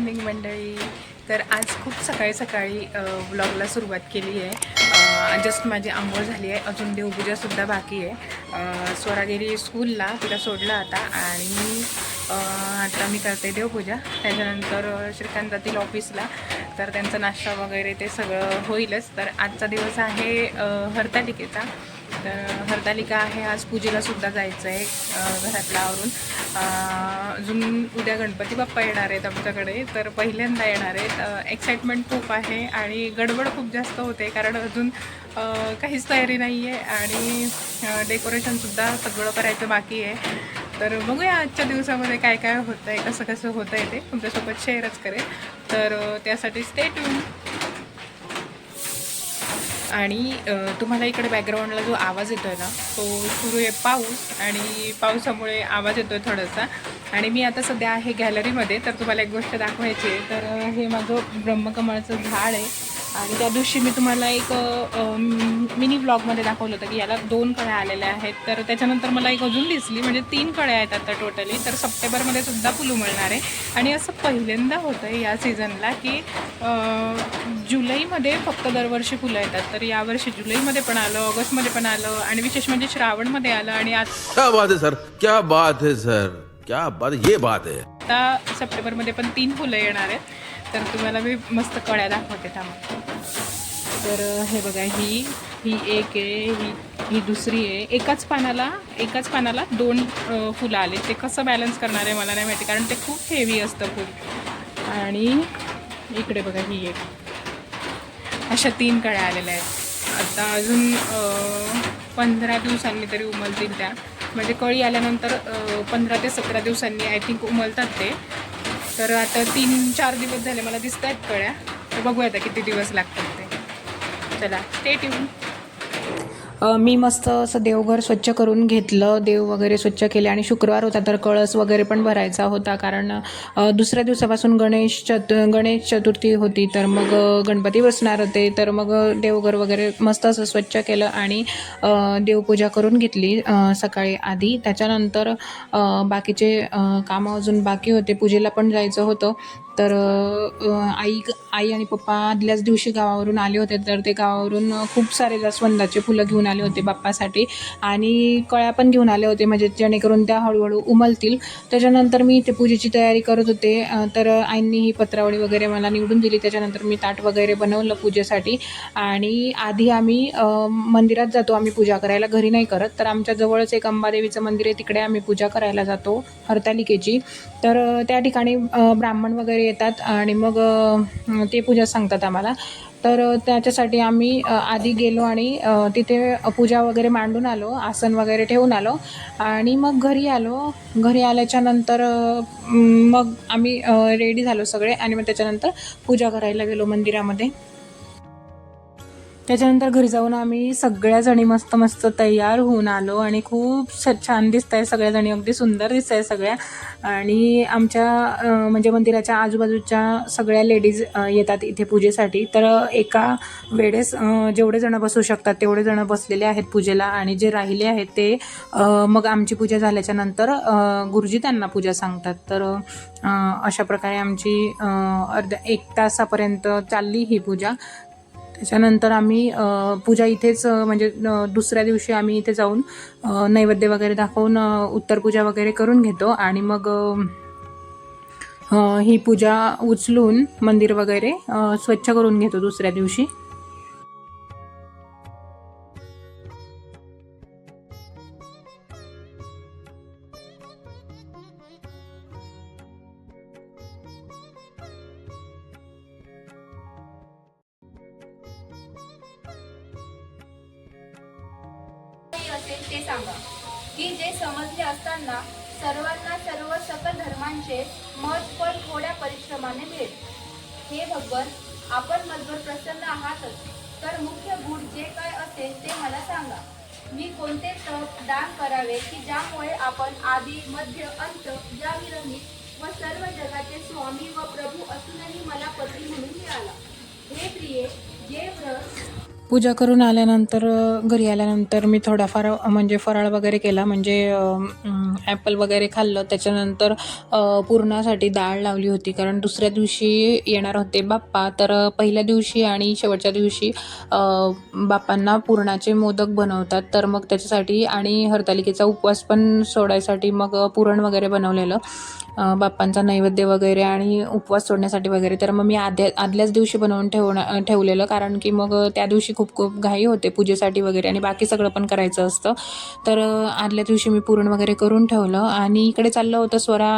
Morning मंडळी तर आज खूप सकाळी सकाळी ब्लॉगला सुरुवात केली आहे. जस्ट माझी आंघोळ झाली आहे. अजून देवपूजासुद्धा बाकी आहे. स्वरागिरी स्कूलला तिला सोडलं आता आणि आता मी करते देवपूजा. त्याच्यानंतर श्रीकांत जातील ऑफिसला तर त्यांचा नाश्ता वगैरे ते सगळं होईलच. तर आजचा दिवस आहे हरतालिकेचा. तर हरतालिका आहे. आज पूजेला सुद्धा जायचं आहे घरातला आवरून. अजून उद्या गणपती बाप्पा येणार आहेत आमच्याकडे तर पहिल्यांदा येणार आहेत. एक्साइटमेंट खूप आहे आणि गडबड खूप जास्त होते कारण अजून काहीच तयारी नाही आहे आणि डेकोरेशनसुद्धा सगळं करायचं बाकी आहे. तर बघूया आजच्या दिवसामध्ये काय काय होतं आहे कसं कसं होतं आहे ते. तुमच्यासोबत शेअरच करेल तर त्यासाठी स्टे ट्यून आणि तुम्हाला इकडे बॅकग्राऊंडला जो आवाज येतो आहे ना तो सुरू आहे पाऊस आणि पावसामुळे आवाज येतो आहे थोडासा. आणि मी आता सध्या आहे गॅलरीमध्ये तर तुम्हाला एक गोष्ट दाखवायची आहे. तर हे माझं ब्रह्मकमळचं झाड आहे. आणि त्या दिवशी मी तुम्हाला एक मिनी ब्लॉगमध्ये दाखवलं होतं की याला दोन कळ्या आलेल्या आहेत. तर त्याच्यानंतर मला एक अजून दिसली म्हणजे तीन कळ्या आहेत आता टोटली तर सप्टेंबरमध्ये सुद्धा फुलं मिळणार आहे. आणि असं पहिल्यांदा होतं आहे या सीझनला की जुलैमध्ये फक्त दरवर्षी फुलं येतात. तर यावर्षी जुलैमध्ये पण आलं ऑगस्टमध्ये पण आलं आणि विशेष म्हणजे श्रावणमध्ये आलं आणि क्या बात है सर. क्या बात है सर. क्या बात ये बात है. आता सप्टेंबरमध्ये पण तीन फुलं येणार आहेत. तर तुम्हाला मी मस्त कळ्या दाखवते थांबा. तर हे बघा ही ही एक आहे ही ही दुसरी आहे. एकाच पानाला एकाच पानाला दोन फुलं आले. ते कसं बॅलन्स करणार आहे मला नाही माहिती कारण ते खूप हेवी असतं फुल. आणि इकडे बघा ही एक. अशा तीन कळ्या आलेल्या आहेत. आता अजून पंधरा दिवसांनी तरी उमलतील त्या. म्हणजे कळी आल्यानंतर पंधरा ते सतरा दिवसांनी आय थिंक उमलतात ते. तर आता तीन चार दिवस झाले मला दिसत आहेत कळ्या. तर बघूया आता किती दिवस लागतात ते. चला ते ट्यून मी मस्त असं देवघर स्वच्छ करून घेतलं. देव वगैरे स्वच्छ केले आणि शुक्रवार होता तर कळस वगैरे पण भरायचा होता कारण दुसऱ्या दिवसापासून गणेश चतु गणेश चतुर्थी होती. तर मग गणपती बसणार होते. तर मग देवघर वगैरे मस्त असं स्वच्छ केलं आणि देवपूजा करून घेतली सकाळी आधी. त्याच्यानंतर बाकीचे कामं अजून बाकी होते. पूजेला पण जायचं होतं. तर आई आई आणि पप्पा आदल्याच दिवशी गावावरून आले होते. तर ते गावावरून खूप सारे जास्वंदाचे फुलं घेऊन आले होते बाप्पासाठी. आणि कळ्या पण घेऊन आले होते म्हणजे जेणेकरून त्या हळूहळू उमलतील. त्याच्यानंतर मी इथे पूजेची तयारी करत होते. तर आईंनी ही पत्रावळी वगैरे मला निवडून दिली. त्याच्यानंतर मी ताट वगैरे बनवलं पूजेसाठी. आणि आधी आम्ही मंदिरात जातो आम्ही पूजा करायला. घरी नाही करत. तर आमच्या जवळच एक अंबादेवीचं मंदिर आहे. तिकडे आम्ही पूजा करायला जातो हरतालिकेची. तर त्या ठिकाणी ब्राह्मण वगैरे येतात आणि मग ते पूजा सांगतात आम्हाला. तर त्याच्यासाठी आम्ही आधी गेलो आणि तिथे पूजा वगैरे मांडून आलो आसन वगैरे ठेवून आलो. आणि मग घरी आलो. घरी आल्याच्यानंतर मग आम्ही रेडी झालो सगळे आणि मग त्याच्यानंतर पूजा करायला गेलो मंदिरामध्ये. त्याच्यानंतर घरी जाऊन आम्ही सगळ्याजणी मस्त मस्त तयार होऊन आलो आणि खूप स छान दिसत आहे सगळ्याजणी अगदी सुंदर दिसत आहे सगळ्या. आणि आमच्या म्हणजे मंदिराच्या आजूबाजूच्या सगळ्या लेडीज येतात इथे पूजेसाठी. तर एका वेळेस जेवढे जणं बसू शकतात तेवढे जणं बसलेले आहेत पूजेला आणि जे राहिले आहेत ते मग आमची पूजा झाल्याच्यानंतर गुरुजी त्यांना पूजा सांगतात. तर अशा प्रकारे आमची अर्ध अर्ध्या एक तासापर्यंत चालली ही पूजा. त्याच्यानंतर आम्ही पूजा इथेच म्हणजे दुसऱ्या दिवशी आम्ही इथे जाऊन नैवेद्य वगैरे दाखवून उत्तरपूजा वगैरे करून घेतो. आणि मग ही पूजा उचलून मंदिर वगैरे स्वच्छ करून घेतो दुसऱ्या दिवशी. असेल ते सांगा. की जे समजले असताना सर्वांना सर्व सकल धर्मांचे मत पण थोड्या परिश्रमाने मिळेल. हे भगवन आपण मजवर प्रसन्न आहातच. तर मुख्य गुण जे काय असेल ते मला सांगा. मी कोणते तप दान करावे की ज्यामुळे आपण आधी मध्य अंत या विरहित व सर्व जगाचे स्वामी व प्रभू असूनही मला पती म्हणून मिळाला? हे प्रिये जे व्रत पूजा करून आल्यानंतर घरी आल्यानंतर मी थोडाफार म्हणजे फराळ वगैरे केला. म्हणजे ॲपल वगैरे खाल्लं. त्याच्यानंतर पुरणासाठी डाळ लावली होती. कारण दुसऱ्या दिवशी येणार होते बाप्पा. तर पहिल्या दिवशी आणि शेवटच्या दिवशी बाप्पांना पुरणाचे मोदक बनवतात. तर मग त्याच्यासाठी आणि हरतालिकेचा उपवास पण सोडायसाठी मग पुरण वगैरे बनवलेलं. बाप्पांचा नैवेद्य वगैरे आणि उपवास सोडण्यासाठी वगैरे. तर मग मी आद्या आदल्याच दिवशी बनवून ठेवणं ठेवलेलं. कारण की मग त्या दिवशी खूप खूप घाई होते पूजेसाठी वगैरे आणि बाकी सगळं पण करायचं असतं. तर आदल्या दिवशी मी पुरण वगैरे करून ठेवलं आणि इकडे चाललं होतं स्वरा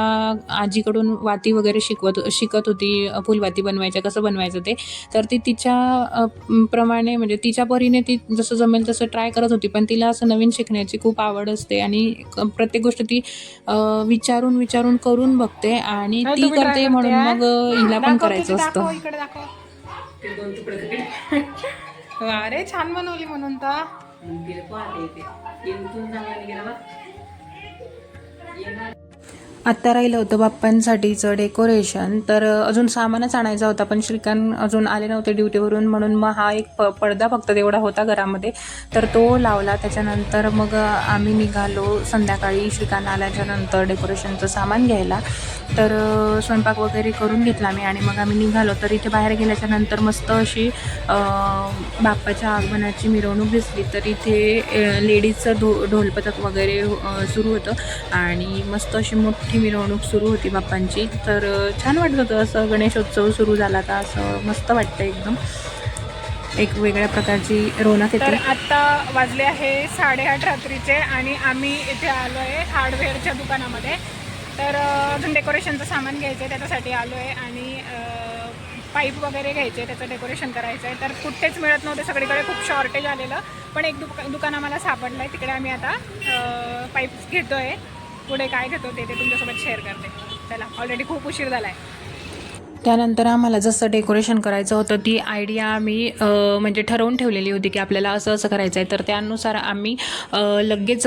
आजीकडून वाती वगैरे शिकवत शिकत होती. फुलवाती बनवायच्या कसं बनवायचं ते. तर ती तिच्या प्रमाणे म्हणजे तिच्या परीने ती जसं जमेल तसं ट्राय करत होती. पण तिला असं नवीन शिकण्याची खूप आवड असते आणि प्रत्येक गोष्ट ती विचारून विचारून करून बघते आणि ती करते म्हणून मग हिला पण करायचं असतं. अरे छान बनवली म्हणून तर. आत्ता राहिलं होतं बाप्पांसाठीचं डेकोरेशन. तर अजून सामानच आणायचा होता पण श्रीकांत अजून आले नव्हते ड्युटीवरून म्हणून मग हा एक प पडदा फक्त तेवढा होता घरामध्ये. तर तो लावला त्याच्यानंतर मग आम्ही निघालो संध्याकाळी श्रीकांत आल्याच्यानंतर डेकोरेशनचं सामान घ्यायला. तर स्वयंपाक वगैरे करून घेतला मी आणि मग आम्ही निघालो. तर इथे बाहेर गेल्याच्यानंतर मस्त अशी बाप्पाच्या आगमनाची मिरवणूक दिसली. तर इथे लेडीजचं ढो पथक वगैरे सुरू होतं आणि मस्त अशी मोठी मिरवणूक सुरू होती बाप्पांची. तर छान वाटत होतं असं गणेशोत्सव सुरू झाला का असं मस्त वाटतं एकदम. एक वेगळ्या प्रकारची रोनक तर येते आत्ता वाजले आहे साडेआठ रात्रीचे आणि आम्ही इथे आलो आहे हार्डवेअरच्या दुकानामध्ये. तर अजून डेकोरेशनचं सामान घ्यायचं आहे त्याच्यासाठी आलो आहे आणि पाईप वगैरे घ्यायचे त्याचं डेकोरेशन करायचं आहे तर कुठेच मिळत नव्हते सगळीकडे खूप शॉर्टेज आलेलं. पण एक दुका दुकान आम्हाला सापडलं आहे तिकडे आम्ही आता पाईप्स घेतो आहे पुढे काय घेतो ते ते तुमच्यासोबत शेअर करते. चला ऑलरेडी खूप उशीर झाला आहे त्यानंतर आम्हाला जसं डेकोरेशन करायचं होतं ती आयडिया आम्ही म्हणजे ठरवून ठेवलेली होती की आपल्याला असं असं करायचं आहे तर त्यानुसार आम्ही लगेच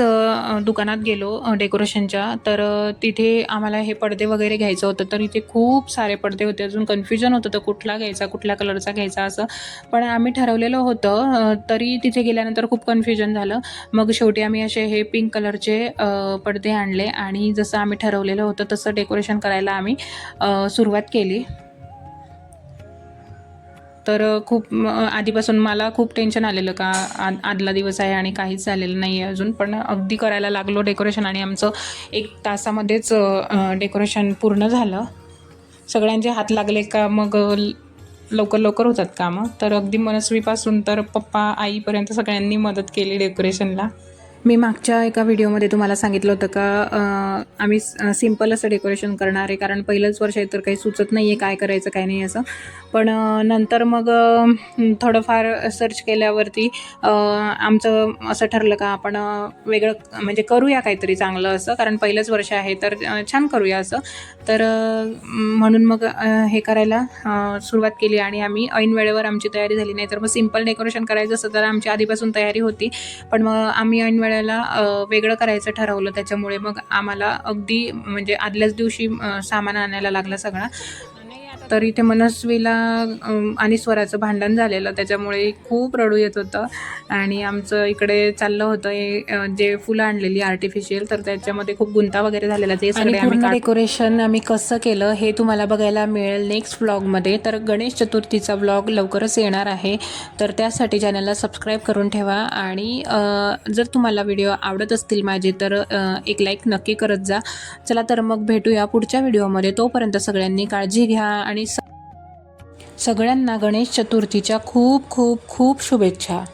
दुकानात गेलो डेकोरेशनच्या तर तिथे आम्हाला हे पडदे वगैरे घ्यायचं होतं. तर इथे खूप सारे पडदे होते. अजून कन्फ्युजन होतं तर कुठला घ्यायचा कुठल्या कलरचा घ्यायचा असं. पण आम्ही ठरवलेलं होतं तरी तिथे गेल्यानंतर खूप कन्फ्युजन झालं. मग शेवटी आम्ही असे हे पिंक कलरचे पडदे आणले. आणि जसं आम्ही ठरवलेलं होतं तसं डेकोरेशन करायला आम्ही सुरुवात केली. तर खूप आधीपासून मला खूप टेन्शन आलेलं का आ आदला दिवस आहे आणि काहीच झालेलं नाही आहे अजून. पण अगदी करायला लागलो डेकोरेशन आणि आमचं एक तासामध्येच डेकोरेशन पूर्ण झालं. सगळ्यांचे हात लागले का मग लवकर लवकर होतात कामं. तर अगदी मनस्वीपासून तर पप्पा आईपर्यंत सगळ्यांनी मदत केली डेकोरेशनला मी मागच्या एका व्हिडिओमध्ये तुम्हाला सांगितलं होतं का आम्ही सिंपल असं डेकोरेशन करणार आहे कारण पहिलंच वर्ष आहे तर काही सुचत नाही आहे काय करायचं काय नाही असं. पण नंतर मग थोडंफार सर्च केल्यावरती आमचं असं ठरलं का आपण वेगळं म्हणजे करूया काहीतरी चांगलं असं कारण पहिलंच वर्ष आहे तर छान करूया असं. तर म्हणून मग हे करायला सुरुवात केली आणि आम्ही ऐन वेळेवर आमची तयारी झाली. नाही तर मग सिंपल डेकोरेशन करायचं असं तर आमची आधीपासून तयारी होती. पण मग आम्ही ऐन वेळेला वेगळं करायचं ठरवलं त्याच्यामुळे मग आम्हाला अगदी म्हणजे आदल्याच दिवशी सामान आणायला लागलं सगळा. तर इथे मनस्वीला आणि स्वराचं भांडण झालेलं त्याच्यामुळे खूप रडू येत होतं. आणि आमचं इकडे चाललं होतं हे जे फुलं आणलेली आर्टिफिशियल तर त्याच्यामध्ये खूप गुंता वगैरे झालेला ते सगळे आम्ही डेकोरेशन आम्ही कसं केलं हे तुम्हाला बघायला मिळेल नेक्स्ट व्लॉगमध्ये तर गणेश चतुर्थीचा व्लॉग लवकरच येणार आहे. तर त्यासाठी चॅनलला सबस्क्राईब करून ठेवा. आणि जर तुम्हाला व्हिडिओ आवडत असतील माझे तर एक लाईक नक्की करत जा. चला तर मग भेटूया पुढच्या व्हिडिओमध्ये तोपर्यंत सगळ्यांनी काळजी घ्या आणि आणि सगळ्यांना गणेश चतुर्थीच्या खूप खूप खूप शुभेच्छा.